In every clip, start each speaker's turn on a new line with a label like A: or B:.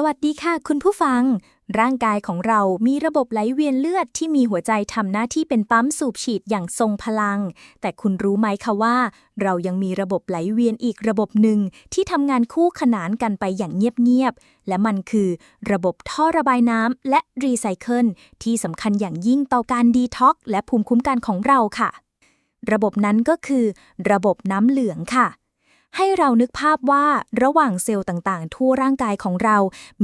A: สวัสดีค่ะ คุณผู้ฟัง ร่างกายของเรามีระบบไหลเวียนเลือดที่มีหัวใจทำหน้าที่เป็นปั๊มสูบฉีดอย่างทรงพลัง แต่คุณรู้ไหมคะว่า เรายังมีระบบไหลเวียนอีกระบบหนึ่งที่ทำงานคู่ขนานกันไปอย่างเงียบๆ และมันคือระบบท่อระบายน้ำและรีไซเคิลที่สำคัญอย่างยิ่งต่อการดีท็อกและภูมิคุ้มกันของเราค่ะ ระบบนั้นก็คือ ระบบน้ำเหลืองค่ะ ให้เรานึกภาพว่าระหว่างเซลล์ต่างๆ ทั่วร่างกายของเรา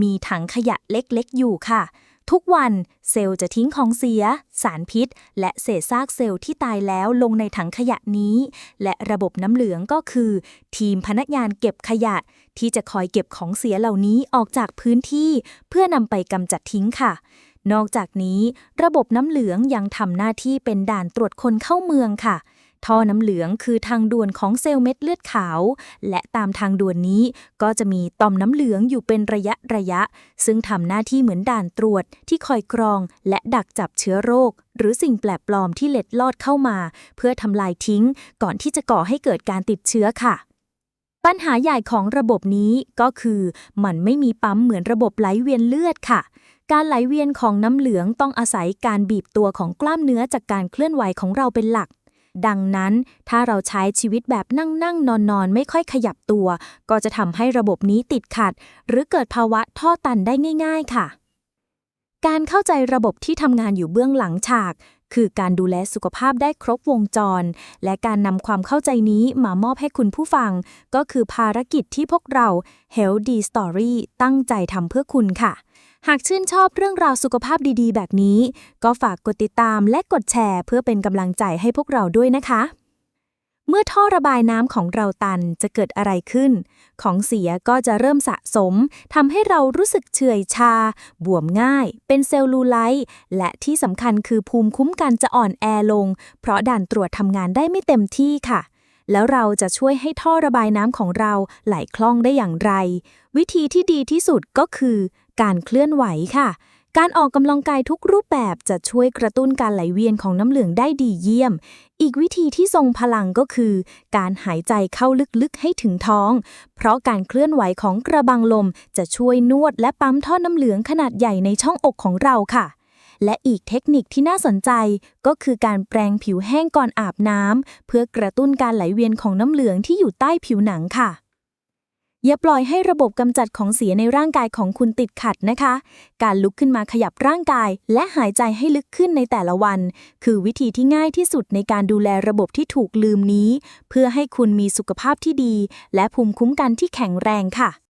A: มีถังขยะเล็กๆ อยู่ค่ะ ทุกวันเซลล์จะทิ้งของเสีย สารพิษ และเศษซากเซลล์ที่ตายแล้วลงในถังขยะนี้ และระบบน้ำเหลืองก็คือ ทีมพนักงานเก็บขยะ ที่จะคอยเก็บของเสียเหล่านี้ออกจากพื้นที่ เพื่อนำไปกำจัดทิ้งค่ะนอกจากนี้ ระบบน้ำเหลืองยังทำหน้าที่เป็นด่านตรวจคนเข้าเมืองค่ะ ท่อน้ำเหลืองคือทางด่วนของเซลล์เม็ดเลือดขาว และตามทางด่วนนี้ก็จะมีต่อมน้ำเหลืองอยู่เป็นระยะระยะ ซึ่งทำหน้าที่เหมือนด่านตรวจที่คอยกรอง และดักจับเชื้อโรค หรือสิ่งแปลกปลอมที่เล็ดลอดเข้ามา เพื่อทำลายทิ้ง ก่อนที่จะก่อให้เกิดการติดเชื้อค่ะปัญหาใหญ่ของระบบนี้ก็คือ มันไม่มีปั๊มเหมือนระบบไหลเวียนเลือดค่ะ การไหลเวียนของน้ำเหลืองต้องอาศัยการบีบตัวของกล้ามเนื้อจากการเคลื่อนไหวของเราเป็นหลัก ดังนั้นถ้าเราใช้ชีวิตแบบนั่งนั่งนอนนอนไม่ค่อยขยับตัว ก็จะทำให้ระบบนี้ติดขัด หรือเกิดภาวะท่อตันได้ง่าย ๆ ค่ะ การเข้าใจระบบที่ทำงานอยู่เบื้องหลังฉาก คือการดูแลสุขภาพได้ครบวงจร และการนำความเข้าใจนี้มามอบให้คุณผู้ฟัง ก็คือภารกิจที่พวกเรา Healthy Story ตั้งใจทำเพื่อคุณค่ะ หากชื่นชอบเรื่องราวสุขภาพดีๆ แบบนี้ ก็ฝากกดติดตามและกดแชร์ เพื่อเป็นกำลังใจให้พวกเราด้วยนะคะ เมื่อท่อระบายน้ำของเราตันจะเกิดอะไรขึ้น ของเสียก็จะเริ่มสะสมทำให้เรารู้สึกเฉื่อยชา บวมง่าย เป็นเซลลูไลท์และที่สำคัญคือภูมิคุ้มกันจะอ่อนแอลง เพราะด่านตรวจทำงานได้ไม่เต็มที่ค่ะแล้วเราจะช่วยให้ท่อระบายน้ำของเราไหลคล่องได้อย่างไร วิธีที่ดีที่สุดก็คือ การเคลื่อนไหวค่ะ การออกกำลังกายทุกรูปแบบจะช่วยกระตุ้นการไหลเวียนของน้ำเหลืองได้ดีเยี่ยม อีกวิธีที่ทรงพลังก็คือ การหายใจเข้าลึกๆให้ถึงท้อง เพราะการเคลื่อนไหวของกระบังลมจะช่วยนวดและปั๊มท่อน้ำเหลืองขนาดใหญ่ในช่องอกของเราค่ะและอีกเทคนิคที่น่าสนใจก็คือการแปรงผิวแห้งก่อนอาบน้ำเพื่อกระตุ้นการไหลเวียนของน้ำเหลืองที่อยู่ใต้ผิวหนังค่ะ อย่าปล่อยให้ระบบกำจัดของเสียในร่างกายของคุณติดขัดนะคะ การลุกขึ้นมาขยับร่างกาย และหายใจให้ลึกขึ้นในแต่ละวัน คือวิธีที่ง่ายที่สุดในการดูแลระบบที่ถูกลืมนี้ เพื่อให้คุณมีสุขภาพที่ดี และภูมิคุ้มกันที่แข็งแรงค่ะ